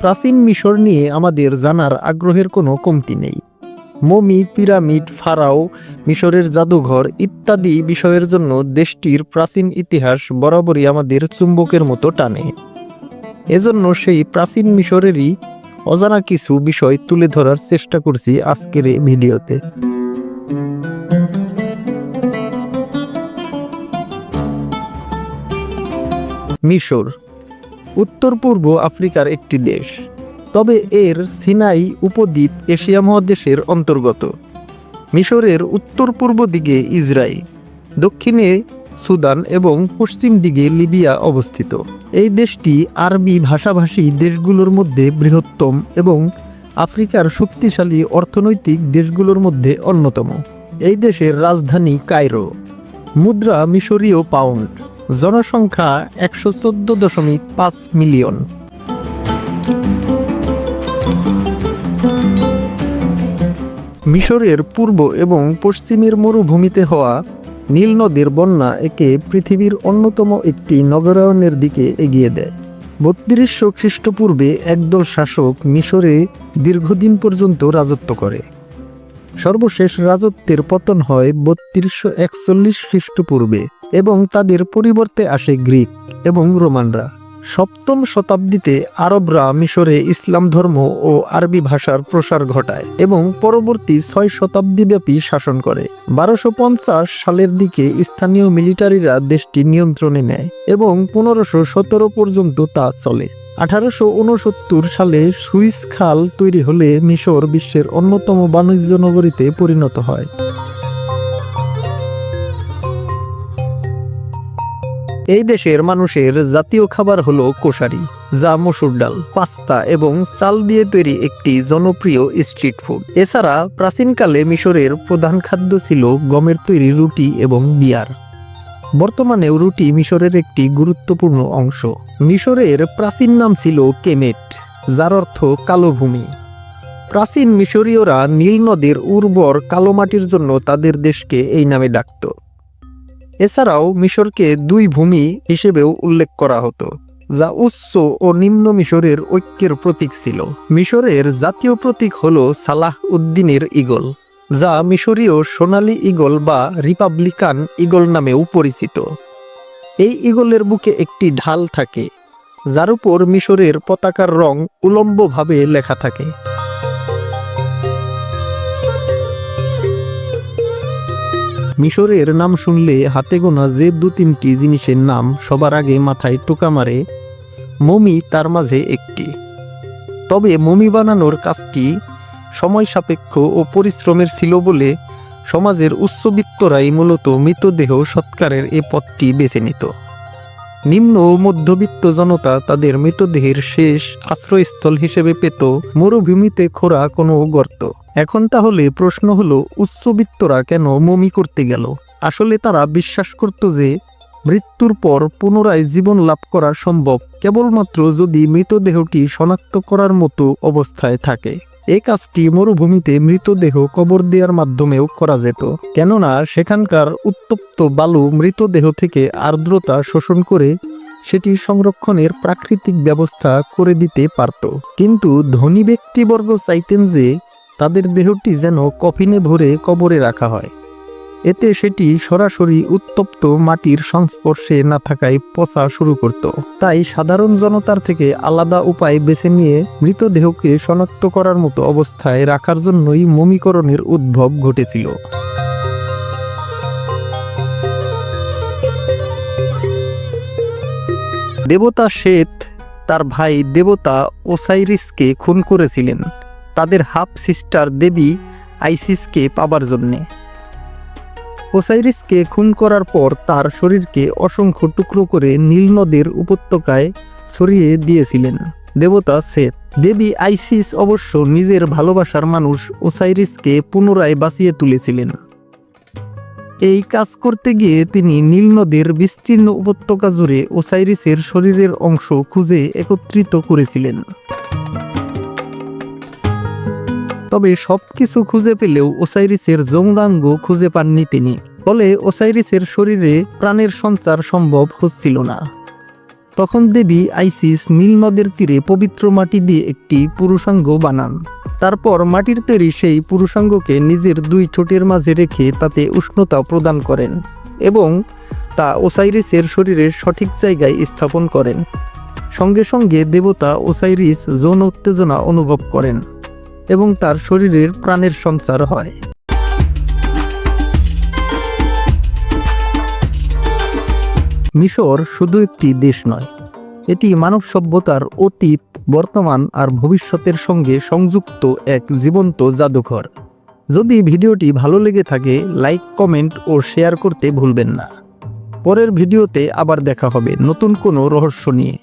প্রাচীন মিশর নিয়ে আমাদের জানার আগ্রহের কোনো কমতি নেই। মমি, পিরামিড, ফারাও, মিশরের জাদুঘর ইত্যাদি বিষয়ের জন্য দেশটির প্রাচীন ইতিহাস বরাবরই আমাদের চুম্বকের মতো টানে। এজন্য সেই প্রাচীন মিশরেরই অজানা কিছু বিষয় তুলে ধরার চেষ্টা করছি আজকের এই ভিডিওতে। মিশর উত্তর পূর্ব আফ্রিকার একটি দেশ। তবে এর সিনাই উপদ্বীপ এশিয়া মহাদেশের অন্তর্গত। মিশরের উত্তর পূর্ব দিকে ইসরায়েল দক্ষিণে সুদান এবং পশ্চিম দিকে লিবিয়া অবস্থিত। এই দেশটি আরবি ভাষাভাষী দেশগুলোর মধ্যে বৃহত্তম এবং আফ্রিকার শক্তিশালী অর্থনৈতিক দেশগুলোর মধ্যে অন্যতম। এই দেশের রাজধানী কায়রো, মুদ্রা মিশরীয় পাউন্ড। জনসংখ্যা একশো চোদ্দ দশমিক পাঁচ মিলিয়ন। মিশরের পূর্ব এবং পশ্চিমের মরুভূমিতে হওয়া নীল নদীর বন্যা একে পৃথিবীর অন্যতম একটি নগরায়নের দিকে এগিয়ে দেয়। বত্রিশশো খ্রিস্টপূর্বে একদল শাসক মিশরে দীর্ঘদিন পর্যন্ত রাজত্ব করে। সর্বশেষ রাজত্বের পতন হয় বত্রিশশো একচল্লিশ খ্রিস্টপূর্বে এবং তাদের পরিবর্তে আসে গ্রিক এবং রোমানরা। সপ্তম শতাব্দীতে আরবরা মিশরে ইসলাম ধর্ম ও আরবি ভাষার প্রসার ঘটায় এবং পরবর্তী ছয় শতাব্দীব্যাপী শাসন করে। বারোশো সালের দিকে স্থানীয় মিলিটারিরা দেশটি নিয়ন্ত্রণে নেয় এবং পনেরোশো সতেরো পর্যন্ত তা চলে। আঠারোশো উনসত্তর সালে সুইস খাল তৈরি হলে মিশর বিশ্বের অন্যতম বাণিজ্য নগরীতে পরিণত হয়। এই দেশের মানুষের জাতীয় খাবার হলো কোশারি যা মসুর ডাল, পাস্তা এবং চাল দিয়ে তৈরি একটি জনপ্রিয় স্ট্রিট ফুড। এছাড়া প্রাচীনকালে মিশরের প্রধান খাদ্য ছিল গমের তৈরি রুটি এবং বিয়ার। বর্তমানেও রুটি মিশরের একটি গুরুত্বপূর্ণ অংশ। মিশরের প্রাচীন নাম ছিল কেমেট, যার অর্থ কালো ভূমি। প্রাচীন মিশরীয়রা নীল নদীর উর্বর কালো মাটির জন্য তাদের দেশকে এই নামে ডাকত। এছাড়াও মিশরকে দুই ভূমি হিসেবেও উল্লেখ করা হতো, যা উচ্চ ও নিম্ন মিশরের ঐক্যের প্রতীক ছিল। মিশরের জাতীয় প্রতীক হল সালাহ উদ্দিনের ইগল যা মিশরীয় সোনালি ইগল বা রিপাবলিকান ইগল নামেও পরিচিত। এই ইগলের বুকে একটি ঢাল থাকে, যার উপর মিশরের পতাকার রং উলম্বভাবে লেখা থাকে। মিশরের নাম শুনলে হাতে গোনা যে দু তিনটি জিনিসের নাম সবার আগে মাথায় টোকা মারে, মমি তার মাঝে একটি। তবে মমি বানানোর কাজটি সময় সাপেক্ষ ও পরিশ্রমের ছিল বলে সমাজের উচ্চবিত্তরাই মূলত মৃতদেহ সৎকারের এ পথটি বেছে নিত। নিম্ন ও মধ্যবিত্ত জনতা তাদের মৃতদেহের শেষ আশ্রয়স্থল হিসেবে পেত, মরুভূমিতে খোরা কোনো গর্ত। এখন তাহলে প্রশ্ন হলো, উচ্চবিত্তরা কেন মমি করতে গেল? আসলে তারা বিশ্বাস করত যে, মৃত্যুর পর পুনরায় জীবন লাভ করা সম্ভব, কেবলমাত্র যদি মৃতদেহটি শনাক্ত করার মতো অবস্থায় থাকে। এই কাজটি মরুভূমিতে মৃতদেহ কবর দেওয়ার মাধ্যমেও করা যেত। কেননা সেখানকার উত্তপ্ত বালু মৃতদেহ থেকে আর্দ্রতা শোষণ করে সেটি সংরক্ষণের প্রাকৃতিক ব্যবস্থা করে দিতে পারত। কিন্তু ধনী ব্যক্তিবর্গ চাইতেন যে তাদের দেহটি যেন কফিনে ভরে কবরে রাখা হয়। এতে সেটি সরাসরি উত্তপ্ত মাটির সংস্পর্শে না থাকায় পচা শুরু করত। তাই সাধারণ জনতার থেকে আলাদা উপায় বেছে নিয়ে মৃতদেহকে শনাক্ত করার মতো অবস্থায় রাখার জন্যই মমিকরণের উদ্ভব ঘটেছিল। দেবতা শ্বেত তার ভাই দেবতা ওসাইরিসকে খুন করেছিলেন। তাদের হাফ সিস্টার দেবী আইসিসকে পাবার জন্যে। ওসাইরিসকে খুন করার পর তার শরীরকে অসংখ্য টুকরো করে নীল নদের উপত্যকায় ছড়িয়ে দিয়েছিলেন। দেবতা সেত। দেবী আইসিস অবশ্য নিজের ভালোবাসার মানুষ ওসাইরিসকে পুনরায় বাঁচিয়ে তুলেছিলেন। এই কাজ করতে গিয়ে তিনি নীল নদের বিস্তীর্ণ উপত্যকা জুড়ে ওসাইরিসের শরীরের অংশ খুঁজে একত্রিত করেছিলেন। তবে সবকিছু খুঁজে পেলেও ওসাইরিসের যৌনাঙ্গ খুঁজে পাননি তিনি। ফলে ওসাইরিসের শরীরে প্রাণের সঞ্চার সম্ভব হচ্ছিল না। তখন দেবী আইসিস নীল নদের তীরে পবিত্র মাটি দিয়ে একটি পুরুষাঙ্গ বানান। তারপর মাটির তৈরি সেই পুরুষাঙ্গকে নিজের দুই ঠোঁটের মাঝে রেখে তাতে উষ্ণতা প্রদান করেন এবং তা ওসাইরিসের শরীরের সঠিক জায়গায় স্থাপন করেন। সঙ্গে সঙ্গে দেবতা ওসাইরিস যৌন উত্তেজনা অনুভব করেন। এবং তার শরীরের প্রাণের সঞ্চার হয়। মিশর শুধু একটি দেশ নয়, এটি মানব সভ্যতার অতীত, বর্তমান আর ভবিষ্যতের সঙ্গে সংযুক্ত এক জীবন্ত জাদুঘর। যদি ভিডিওটি ভালো লেগে থাকে, লাইক, কমেন্ট ও শেয়ার করতে ভুলবেন না। পরের ভিডিওতে আবার দেখা হবে নতুন কোনো রহস্য নিয়ে।